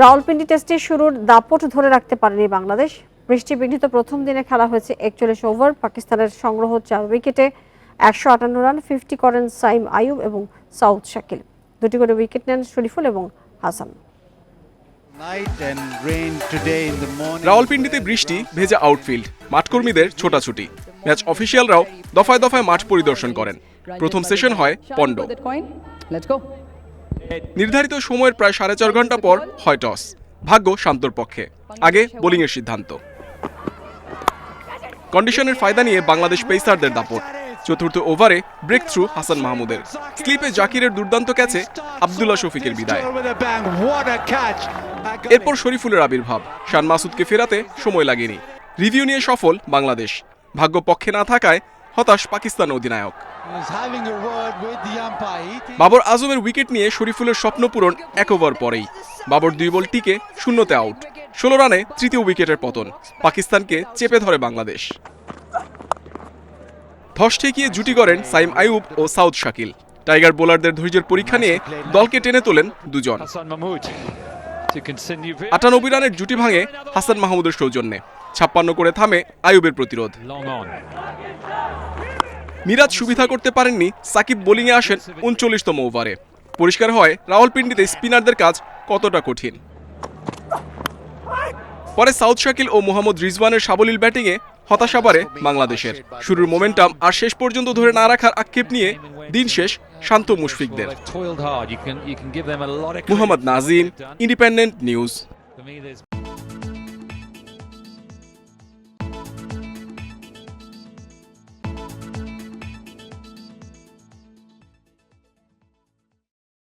রাওয়ালপিন্ডি টেস্টে শুরুর দাপট ধরে রাখতে পারেনি বাংলাদেশ। বৃষ্টি বিঘ্নিত প্রথম দিনে খেলা হয়েছে একচল্লিশ ওভার। পাকিস্তানের সংগ্রহ চার উইকেটে একশো আটান্ন রান ফিফটি করেন সাইম আয়ুব এবং সাউথ শাকিল। দুটি করে উইকেট নেন শরীফুল এবং হাসান. রাওয়ালপিন্ডিতে বৃষ্টি ভেজা আউটফিল্ড মাঠকর্মীদের ছোটাছুটি। ম্যাচ অফিসিয়ালরাও দফায় দফায় মাঠ পরিদর্শন করেন। প্রথম সেশন হয় go. নির্ধারিত সময়ের প্রায় সাড়ে চার ঘণ্টা পর হয় টস। ভাগ্য শান্তর পক্ষে। আগে বোলিংয়ের সিদ্ধান্ত। কন্ডিশনের ফায়দা নিয়ে বাংলাদেশ পেসারদের দাপট। চতুর্থ ওভারে ব্রেক থ্রু হাসান মাহমুদের। স্লিপে জাকিরের দুর্দান্ত ক্যাচে আবদুল্লাহ শফিকের বিদায়! এরপর শরীফুলের আবির্ভাব। শান মাসুদকে ফেরাতে সময় লাগেনি। রিভিউ নিয়ে সফল বাংলাদেশ। ভাগ্য পক্ষে না থাকায় হতাশ পাকিস্তান অধিনায়ক। বাবর আজমের উইকেট নিয়ে শরীফুলের স্বপ্ন পূরণ এক ওভার পরেই। বাবর দুই বল টিকে শূন্যতে আউট ষোলো রানে তৃতীয় উইকেটের পতন। পাকিস্তানকে চেপে ধরে বাংলাদেশ। ধস ঠেকিয়ে জুটি করেন সাইম আইয়ুব ও সাউথ শাকিল। টাইগার বোলারদের ধৈর্যের পরীক্ষা নিয়ে দলকে টেনে তোলেন দুজন। আটানব্বই রানের জুটি ভাঙে হাসান মাহমুদের সৌজন্যে। ছাপ্পান্ন করে থামে আয়ুবের প্রতিরোধ। মিরাজ সুবিধা করতে পারেননি সাকিব বোলিংয়ে আসেন উনচল্লিশতম ওভারে। পরিষ্কার হয় রাওয়ালপিন্ডিতে স্পিনারদের কাজ কতটা কঠিন। পরে সাউথ শাকিল ও মোহাম্মদ রিজওয়ানের সাবলীল ব্যাটিংয়ে হতাশা বাড়ে বাংলাদেশের। শুরুর মোমেন্টাম আর শেষ পর্যন্ত ধরে না রাখার আক্ষেপ নিয়ে দিন শেষ Shanto মুশফিকদের। Muhammad Nazim Independent News